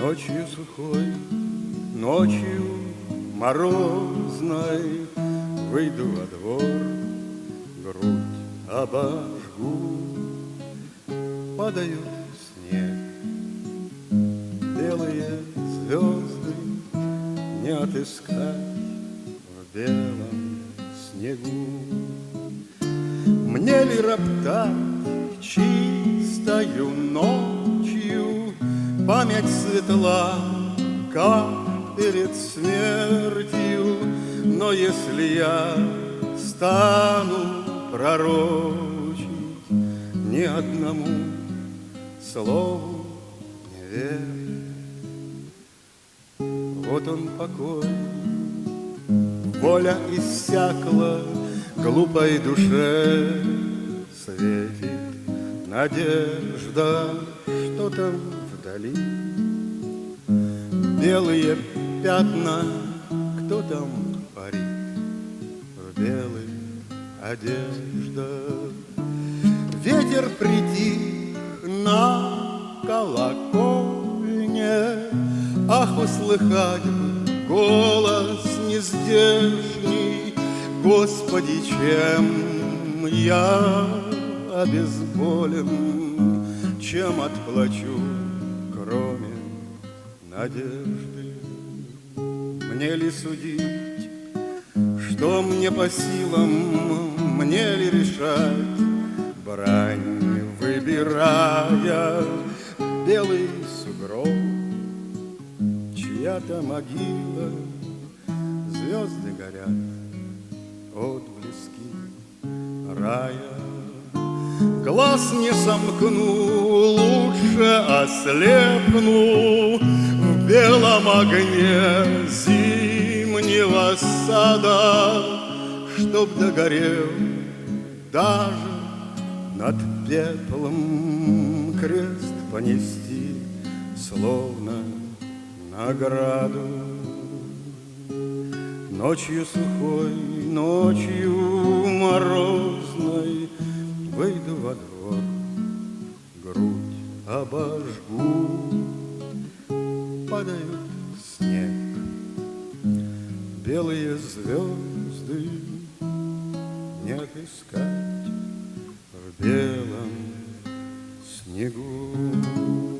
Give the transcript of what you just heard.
Ночью сухой, ночью морозной Выйду во двор, грудь обожгу Падает снег, белые звезды Не отыскать в белом снегу. Мне ли роптать чистою ночью? Память светла, как перед смертью. Но если я стану пророчить Ни одному слову Вот он покой, воля иссякла Глупой душе светит надежда, что там вдали. Белые пятна, кто там парит в белых одеждах. Ветер притих на колокольне, Ах, услыхать бы голос нездешний, Господи, чем я обезболен, Чем отплачу, кроме надежды? Мне ли судить, что мне по силам, Мне ли решать брань, выбирая Белый сугроб, чья-то могила, Звезды горят, отблески рая. Глаз не сомкну, лучше ослепну В белом огне зимнего сада, Чтоб догорел даже над пеплом Крест понести, словно награду. Ночью сухой, ночью морозной Выйду во двор, грудь обожгу, Падают снег, белые звезды Не отыскать в белом снегу.